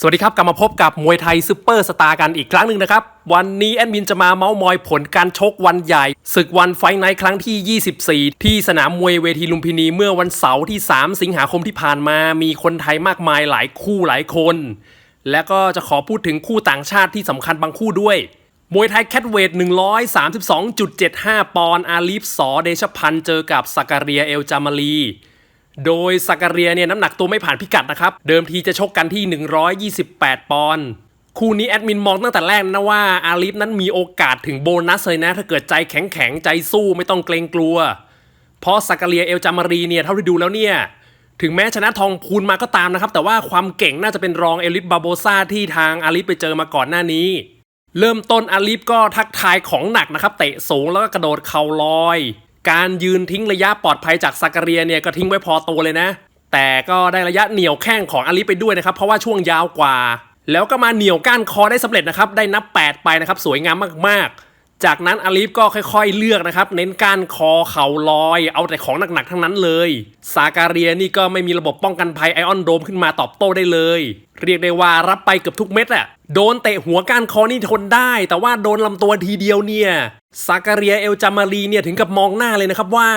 สวัสดีครับ กลับมาพบกับมวยไทยซูเปอร์สตาร์กันอีกครั้งหนึ่งนะครับ วันนี้แอดมินจะมาเมาส์มอยผลการชกวันใหญ่ ศึกวันไฟไนท์ครั้งที่ 24 ที่สนามมวยเวทีลุมพินีเมื่อวันเสาร์ที่ 3 สิงหาคมที่ผ่านมา มีคนไทยมากมายหลายคู่หลายคน และก็จะขอพูดถึงคู่ต่างชาติที่สำคัญบางคู่ด้วย มวยไทยแคทเวท 132.75 ปอนด์อาลีฟสอเดชพันธ์เจอกับสักการเรียเอลจามารี โดยสักการเรียเนี่ยน้ำหนักตัวไม่ผ่านพิกัดนะครับ เดิมทีจะชกกันที่ 128 ปอนด์คู่นี้แอดมินมองตั้งแต่แรกนะว่าอาลีฟนั้นมีโอกาสถึงโบนัสเลยนะ ถ้าเกิดใจแข็งแข็งๆใจสู้ไม่ต้องเกรงกลัว เพราะสักการเรียเอลจามารีเนี่ยเท่าที่ดูแล้วเนี่ยถึงแม้ชนะทองพูนมาก็ตามนะครับ แต่ว่าความเก่งน่าจะเป็นรองเอลิสบาโบซาที่ทางอาลีฟไปเจอมาก่อนหน้านี้ เริ่มต้นอาลีฟก็ทักทายของหนักนะครับ เตะสูงแล้วก็กระโดดเข่าลอย การยืนทิ้งระยะปลอดภัยจากสักการเรียเนี่ยก็ทิ้งไว้พอตัวเลยนะ แต่ก็ได้ระยะเหนียวแข้งของอาลีไปด้วยนะครับ เพราะว่าช่วงยาวกว่า แล้วก็มาเหนียวก้านคอได้สำเร็จนะครับ ได้นับ 8 ไปนะครับ สวยงามมากๆ จากนั้นอาลีฟก็ค่อยๆเลือกนะครับ เน้นกานคอเข่าลอย เอาแต่ของหนักๆทั้งนั้นเลย ซาการเรียนี่ก็ไม่มีระบบป้องกันภัยไอออนโดมขึ้นมาตอบโต้ได้เลย เรียกได้ว่ารับไปเกือบทุกเม็ดอะโดนเตะหัวกานคอนี่ทนได้ แต่ว่าโดนลำตัวทีเดียวเนี่ยซาการเรียเอลจามารีเนี่ยถึงกับมองหน้าเลยนะครับว่า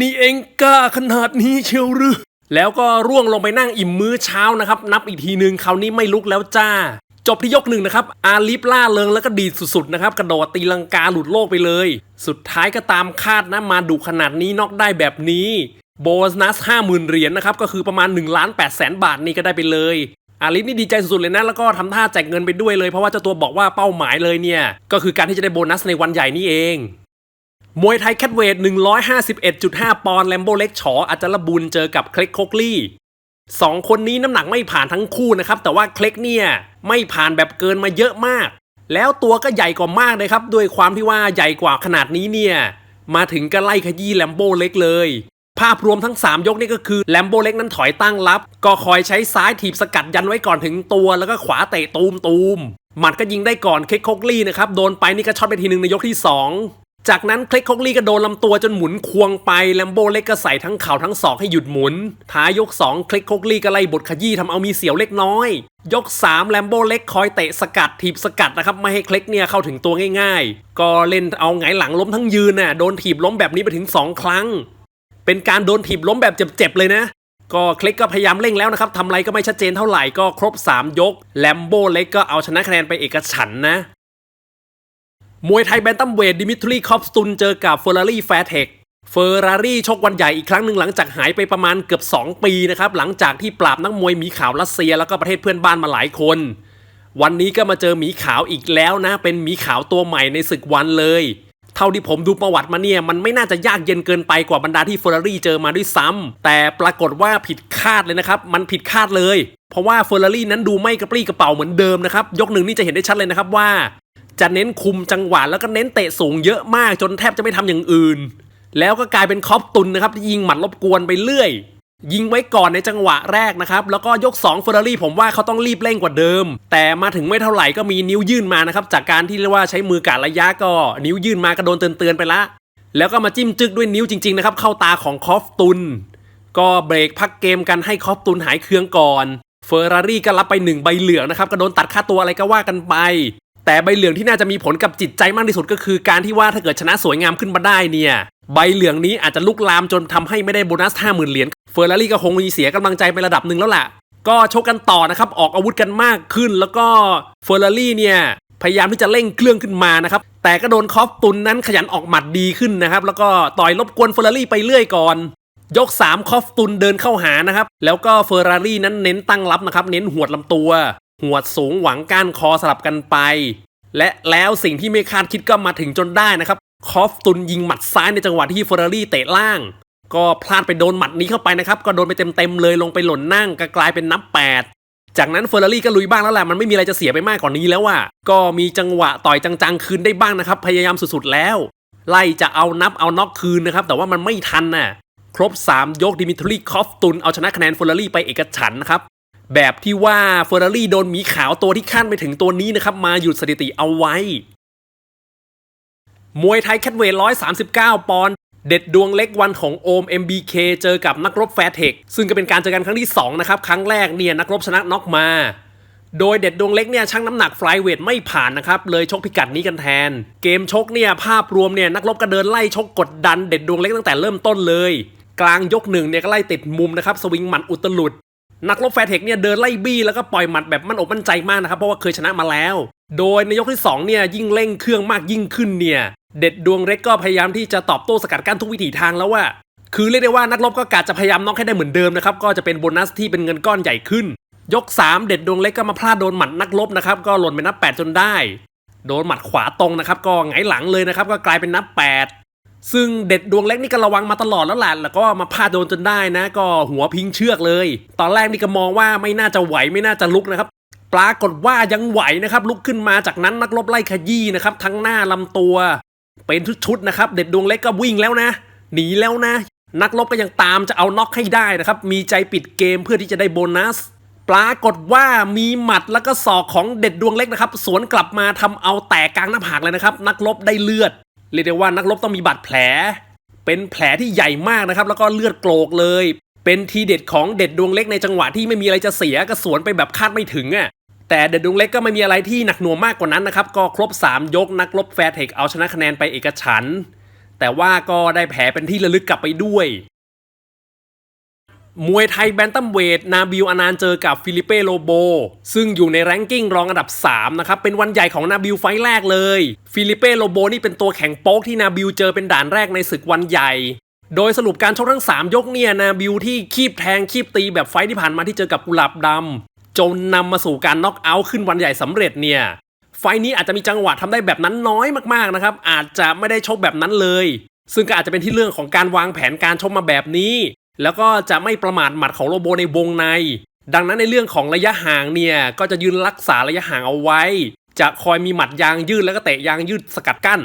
นี่เองกล้าขนาดนี้เชียวหรือแล้วก็ร่วงลงไปนั่งอิ่มมื้อเช้านะครับ นับอีกทีหนึ่งคราวนี้ไม่ลุกแล้วจ้า จบที่ยกหนึ่งนะครับ อาลิฟล่าเริงแล้วก็ดีดสุดๆนะครับ กระโดดตีลังกาหลุดโลกไปเลย สุดท้ายก็ตามคาดนะ มาดุขนาดนี้นอกได้แบบนี้ โบนัสห้าหมื่นเหรียญนะครับ ก็คือประมาณ1ล้าน8แสนบาทนี่ก็ได้ไปเลย อาลิฟนี่ดีใจสุดๆเลยนะ แล้วก็ทำท่าแจกเงินไปด้วยเลย เพราะว่าเจ้าตัวบอกว่าเป้าหมายเลยเนี่ย ก็คือการที่จะได้โบนัสในวันใหญ่นี่เองมวยไทยแคทเวท151.5 ปอนด์แลมโบเล็กฉออัจจรบุญเจอกับเคล็กโคกลี่ สองคนนี้น้ำหนักไม่ผ่านทั้งคู่นะครับ แต่ว่าเคล็กเนี่ยไม่ผ่านแบบเกินมาเยอะมาก แล้วตัวก็ใหญ่กว่ามากเลยครับด้วยความที่ว่าใหญ่กว่าขนาดนี้เนี่ย มาถึงก็ไล่ขยี้แลมโบ้เล็กเลย ภาพรวมทั้ง 3 ยกนี่ก็คือแลมโบ้เล็กนั้นถอยตั้งรับ ก็คอยใช้ซ้ายถีบสกัดยันไว้ก่อนถึงตัว แล้วก็ขวาเตะตูมตูมหมัดก็ยิงได้ก่อนเคลกโคกลี่นะครับโดนไปนี่ก็ช็อตไปทีหนึ่งในยกที่ 2 จากนั้นเคล็กคอกลี่ก็โดนลำตัวจนหมุนควงไปแลมโบเล็กก็ใส่ทั้งเข่าทั้งศอกให้หยุดหมุน ท้ายยก2เคล็กคอกลี่ก็ไล่บทขยี้ทำเอามีเสียวเล็กน้อย ยก 3 แลมโบเล็กคอยเตะสกัดถีบสกัดนะครับ ไม่ให้เคล็กเนี่ยเข้าถึงตัวง่ายๆ ก็เล่นเอาไงหลังล้มทั้งยืนน่ะโดนถีบล้มแบบนี้ไปถึง 2 ครั้ง เป็นการโดนถีบล้มแบบเจ็บๆเลยนะก็เคล็กก็พยายามเร่งแล้วนะครับทำอะไรก็ไม่ชัดเจนเท่าไหร่ก็ครบ 3 ยก แลมโบเล็กก็เอาชนะคะแนนไปเอกฉันนะ มวยไทยแบนตัมเวทดิมิทรีคอฟสตุนเจอกับเฟอร์รารี่แฟร์เทคเฟอร์รารี่ชกวันใหญ่อีกครั้งหนึ่งหลังจากหายไปประมาณเกือบ 2 ปีนะครับ หลังจากที่ปราบนักมวยหมีขาวรัสเซียแล้วก็ประเทศเพื่อนบ้านมาหลายคน วันนี้ก็มาเจอหมีขาวอีกแล้วนะ เป็นหมีขาวตัวใหม่ในศึกวันเลย เท่าที่ผมดูประวัติมาเนี่ย มันไม่น่าจะยากเย็นเกินไปกว่าบรรดาที่เฟอร์รารี่เจอมาด้วยซ้ำแต่ปรากฏว่าผิดคาดเลยนะครับมันผิดคาดเลย เพราะว่าเฟอร์รารี่นั้นดูไม่กระปรี้กระเป๋าเหมือนเดิมนะครับยกหนึ่งนี่จะเห็นได้ชัดเลยนะครับว่า จะเน้นคุมจังหวะแล้วก็เน้นเตะสูงเยอะมากจนแทบจะไม่ทำอย่างอื่น แล้วก็กลายเป็นคอปตุนนะครับที่ยิงหมัดรบกวนไปเรื่อย ยิงไว้ก่อนในจังหวะแรกนะครับ แล้วก็ยก2เฟอร์รารี่ผมว่าเขาต้องรีบเร่งกว่าเดิม แต่มาถึงไม่เท่าไหร่ก็มีนิ้วยื่นมานะครับจากการที่เรียกว่าใช้มือกาดระยะก็ นิ้วยื่นมาก็โดนเตือนๆไปละแล้วก็มาจิ้มจึกด้วยนิ้วจริงๆนะครับเข้าตาของคอฟตุน ก็เบรกพักเกมกันให้คอฟตุนหายเคืองก่อนเฟอร์รารี่ก็รับไปหนึ่งใบเหลืองนะครับ ก็โดนตัดค่าตัวอะไรก็ว่ากันไป แต่ใบเหลืองที่น่าจะมีผลกับจิตใจมากที่สุดก็คือ การที่ว่าถ้าเกิดชนะสวยงามขึ้นมาได้เนี่ยใบเหลืองนี้อาจจะลุกลามจนทำให้ไม่ได้โบนัสห้าหมื่นเหรียญเฟอร์รารี่ก็คงมีเสียกำลังใจไประดับหนึ่งแล้วล่ะ ก็ชกกันต่อนะครับ ออกอาวุธกันมากขึ้น แล้วก็เฟอร์รารี่เนี่ยพยายามที่จะเร่งเครื่องขึ้นมานะครับ แต่ก็โดนคอฟตุนนั้นขยันออกหมัดดีขึ้นนะครับ แล้วก็ต่อยรบกวนเฟอร์รารี่ไปเรื่อยก่อน ยก 3 คอฟตุนเดินเข้าหานะครับ แล้วก็เฟอร์รารี่นั้นเน้นตั้งรับนะครับ เน้นหวดลำตัว หวดสูงหวังก้านคอสลับกันไป และแล้วสิ่งที่ไม่คาดคิดก็มาถึงจนได้นะครับ คอฟตุนยิงหมัดซ้ายในจังหวะที่เฟอร์รารี่เตะล่าง ก็พลาดไปโดนหมัดนี้เข้าไปนะครับ ก็โดนไปเต็มๆเลยลงไปหล่นนั่งก็กลายเป็นนับ 8จากนั้นเฟอร์รารี่ก็ลุยบ้างแล้วแหละมันไม่มีอะไรจะเสียไปมากกว่านี้แล้วอะก็มีจังหวะต่อยจังๆคืนได้บ้างนะครับ พยายามสุดๆแล้ว ไล่จะเอานับเอาน็อกคืนนะครับ แต่ว่ามันไม่ทันน่ะ ครบ 3 ยกดิมิทรีคอฟตุนเอาชนะคะแนนเฟอร์รารี่ไปเอกฉันนะครับ แบบที่ว่าเฟอร์รารี่โดนหมีขาวตัวที่ขั้นไปถึงตัวนี้นะครับ มาหยุดสถิติเอาไว้ มวยไทยแคทเวท139 ปอนด์เด็ดดวงเล็กวันของโอม MBK เจอกับนักรบแฟร์เทคซึ่งก็เป็นการเจอกันครั้งที่ 2 นะครับ ครั้งแรกเนี่ยนักรบชนะน็อกมา โดยเด็ดดวงเล็กเนี่ยชั่งน้ำหนักไฟลายเวทไม่ผ่านนะครับ เลยชกพิกัดนี้กันแทน เกมชกเนี่ยภาพรวมเนี่ยนักรบก็เดินไล่ชกกดดันเด็ดดวงเล็กตั้งแต่เริ่มต้นเลย กลางยกหนึ่งเนี่ยก็ไล่ติดมุมนะครับสวิงหมัดอุตลุด นักรบแฟร์เทคเนี่ยเดินไล่บี้แล้วก็ปล่อยหมัดแบบมั่นอกมั่นใจมากนะครับ เพราะว่าเคยชนะมาแล้ว โดยในยกที่2เนี่ยยิ่งเร่งเครื่องมากยิ่งขึ้นเนี่ย เด็ดดวงเล็กก็พยายามที่จะตอบโต้สกัดกั้นทุกวิถีทางแล้วว่า คือเรียกได้ว่านักรบก็กะจะพยายามน็อกให้ได้เหมือนเดิมนะครับก็จะเป็นโบนัสที่เป็นเงินก้อนใหญ่ขึ้น ยก 3 เด็ดดวงเล็กก็มาพลาดโดนหมัดนักรบนะครับก็หล่นไปนับ 8 จนได้ โดนหมัดขวาตรงนะครับก็หงหลังเลยนะครับก็กลายเป็นนับ 8 ซึ่งเด็ดดวงเล็กนี่ก็ระวังมาตลอดแล้วแหละแล้วก็มาพลาดโดนจนได้นะ ก็หัวพิงเชือกเลย ตอนแรกนี่ก็มองว่าไม่น่าจะไหวไม่น่าจะลุกนะครับ ปรากฏว่ายังไหวนะครับลุกขึ้นมาจากนั้นนักรบไล่ขยี้นะครับทั้งหน้าลำตัว เป็นชุดๆนะครับ เด็ดดวงเล็กก็วิ่งแล้วนะ หนีแล้วนะ นักรบก็ยังตามจะเอาน็อกให้ได้นะครับมีใจปิดเกมเพื่อที่จะได้โบนัสปรากฏว่ามีหมัดแล้วก็ศอกของเด็ดดวงเล็กนะครับ สวนกลับมาทำเอาแตกกลางหน้าผากเลยนะครับ นักรบได้เลือด เรียกได้ว่านักรบต้องมีบาดแผล เป็นแผลที่ใหญ่มากนะครับ แล้วก็เลือดโกรกเลย เป็นทีเด็ดของเด็ดดวงเล็กในจังหวะที่ไม่มีอะไรจะเสียก็สวนไปแบบคาดไม่ถึงอะแต่เด็ดดวงเล็กก็ไม่มีอะไรที่หนักหน่วงมากกว่านั้นนะครับ ก็ครบ 3 ยกนักรบแฟร์เทคเอาชนะคะแนนไปเอกฉัน แต่ว่าก็ได้แผลเป็นที่ระลึกกลับไปด้วย มวยไทยแบนตัมเวท นาบิลอนานเจอกับฟิลิเป้โลโบ ซึ่งอยู่ในแรงกิ้งรองอันดับ 3 นะครับ เป็นวันใหญ่ของนาบิลไฟล์แรกเลย ฟิลิเป้โลโบนี่เป็นตัวแข็งโป๊กที่นาบิลเจอเป็นด่านแรกในศึกวันใหญ่ โดยสรุปการชกทั้ง 3 ยกเนี่ย นาบิลที่คีบแทงคีบตีแบบไฟที่ผ่านมาที่เจอกับกุหลาบดำจนนำมาสู่การน็อกเอาท์ขึ้นวันใหญ่สำเร็จเนี่ยไฟล์นี้อาจจะมีจังหวะทำได้แบบนั้นน้อยมากๆนะครับอาจจะไม่ได้ชกแบบนั้นเลย ซึ่งก็อาจจะเป็นที่เรื่องของการวางแผนการชกมาแบบนี้ แล้วก็จะไม่ประมาทหมัดของโลโบในวงใน ดังนั้นในเรื่องของระยะห่างเนี่ยก็จะยืนรักษาระยะห่างเอาไว้ จะคอยมีหมัดยางยืดแล้วก็เตะยางยืดสกัดกั้น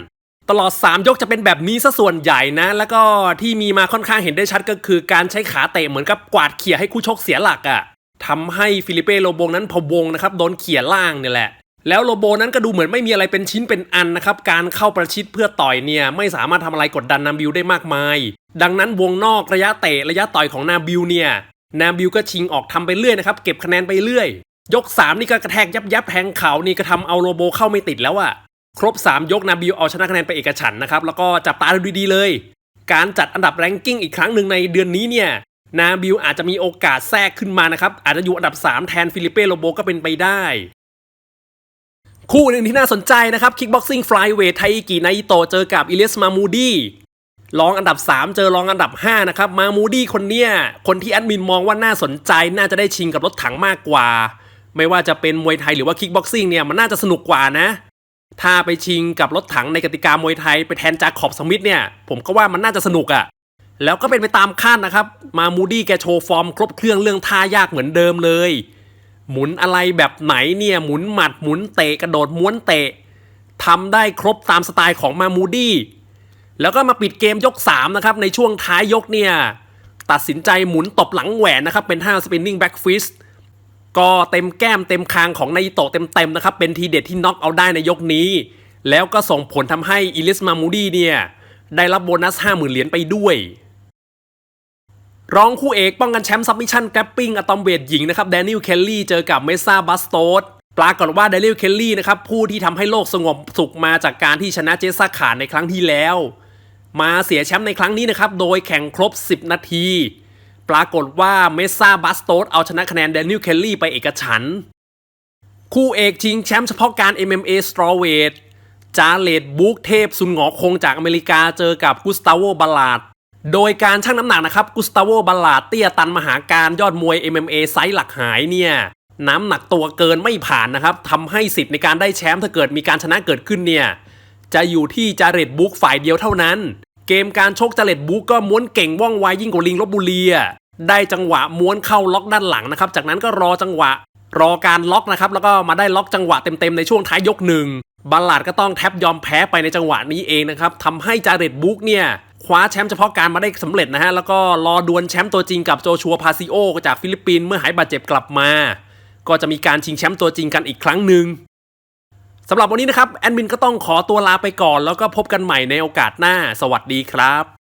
ตลอด 3 ยกจะเป็นแบบนี้ซะส่วนใหญ่นะ แล้วก็ที่มีมาค่อนข้างเห็นได้ชัดก็คือการใช้ขาเตะเหมือนกับกวาดเขี่ยให้คู่ชกเสียหลักอะ่ะทำให้ฟิลิเป้โลโบนั้นพะวงนะครับโดนเขี่ยล่างเนี่ยแหละ แล้วโลโบนั้นก็ดูเหมือนไม่มีอะไรเป็นชิ้นเป็นอันนะครับ การเข้าประชิดเพื่อต่อยเนี่ยไม่สามารถทำอะไรกดดันนาบิวได้มากมาย ดังนั้นวงนอกระยะเตะระยะต่อยของนาบิวเนี่ยนาบิวก็ชิงออกทำไปเรื่อยนะครับเก็บคะแนนไปเรื่อย ยก 3 นี่ก็กระแทกยับยับแทงเขานี่ก็ทำเอาโลโบเข้าไม่ติดแล้วอะครบ 3 ยกนาบิวเอาชนะคะแนนไปเอกฉันนะครับแล้วก็จับตาดูดีๆเลย การจัดอันดับแรงกิ้งอีกครั้งหนึ่งในเดือนนี้เนี่ยนาบิวอาจจะมีโอกาสแทรกขึ้นมานะครับอาจจะอยู่อันดับ 3 แทนฟิลิเป้โลโบก็เป็นไปได้ คู่หนึ่งที่น่าสนใจนะครับ Kickboxing Flyweight ไทกิไนโตเจอกับอิเลสมามูดีรองอันดับ 3 เจอรองอันดับ 5 นะครับ มามูดีคนเนี้ยคนที่แอดมินมองว่าน่าสนใจน่าจะได้ชิงกับรถถังมากกว่า ไม่ว่าจะเป็นมวยไทยหรือว่า Kickboxing เนี่ยมันน่าจะสนุกกว่านะ ถ้าไปชิงกับรถถังในกติกามวยไทยไปแทนจากขอบสมิธเนี่ย ผมก็ว่ามันน่าจะสนุกอะแล้วก็เป็นไปตามคาดนะครับ มามูดี้แกโชว์ฟอร์มครบเครื่องเรื่องท่ายากเหมือนเดิมเลย หมุนอะไรแบบไหนเนี่ยหมุนหมัดหมุนเตะกระโดดม้วนเตะทำได้ครบตามสไตล์ของมามูดี้แล้วก็มาปิดเกมยก 3 นะครับ ในช่วงท้ายยกเนี่ย ตัดสินใจหมุนตบหลังแหวนนะครับ เป็นท่า spinning back fist ก็เต็มแก้มเต็มคางของนายโตเต็มๆนะครับ เป็นทีเด็ดที่น็อกเอาได้ในยกนี้ แล้วก็ส่งผลทำให้อิลิสมามูดี้เนี่ย ได้รับโบนัส 50,000 เหรียญไปด้วย ร้องคู่เอกป้องกันแชมป์ซับมิชชั่นแกรปปิ้งอะตอมเวทหญิงนะครับแดเนียลเคลลี่เจอกับเมซ่าบัสโตสปรากฏว่าแดเนียลเคลลี่นะครับผู้ที่ทำให้โลกสงบสุขมาจากการที่ชนะเจสซาขาในครั้งที่แล้ว มาเสียแชมป์ในครั้งนี้นะครับโดยแข่งครบ 10 นาที ปรากฏว่าเมซ่าบัสโตสเอาชนะคะแนนแดเนียลเคลลี่ไปเอกฉันคู่เอกชิงแชมป์เฉพาะการ MMA Strawweight จาเลดบุกเทพสุนหงอคงจากอเมริกาเจอกับกุสตาโวบาลาด โดยการชั่งน้ำหนักนะครับกุสตาโวบาลาเตียตันมหาการยอดมวย MMA ไซส์หลักหายเนี่ยน้ำหนักตัวเกินไม่ผ่านนะครับทำให้สิทธิ์ในการได้แชมป์ถ้าเกิดมีการชนะเกิดขึ้นเนี่ยจะอยู่ที่จาเรดบุ๊กฝ่ายเดียวเท่านั้น เกมการชกจาเรดบุ๊กก็ม้วนเก่งว่องไวยิ่งกว่าลิงลบบุรีได้จังหวะม้วนเข้าล็อกด้านหลังนะครับ จากนั้นก็รอจังหวะ รอการล็อกนะครับแล้วก็มาได้ล็อกจังหวะเต็มๆในช่วงท้ายยกหนึ่งบาลาดก็ต้องแทบยอมแพ้ไปในจังหวะนี้เองนะครับทำให้จาเรดบุ๊กเนี่ย คว้าแชมป์เฉพาะการมาได้สำเร็จนะฮะ แล้วก็รอดวลแชมป์ตัวจริงกับโจชัวพาซิโอจากฟิลิปปินส์เมื่อหายบาดเจ็บกลับมา ก็จะมีการชิงแชมป์ตัวจริงกันอีกครั้งหนึ่งสำหรับวันนี้นะครับ แอดมินก็ต้องขอตัวลาไปก่อน แล้วก็พบกันใหม่ในโอกาสหน้า สวัสดีครับ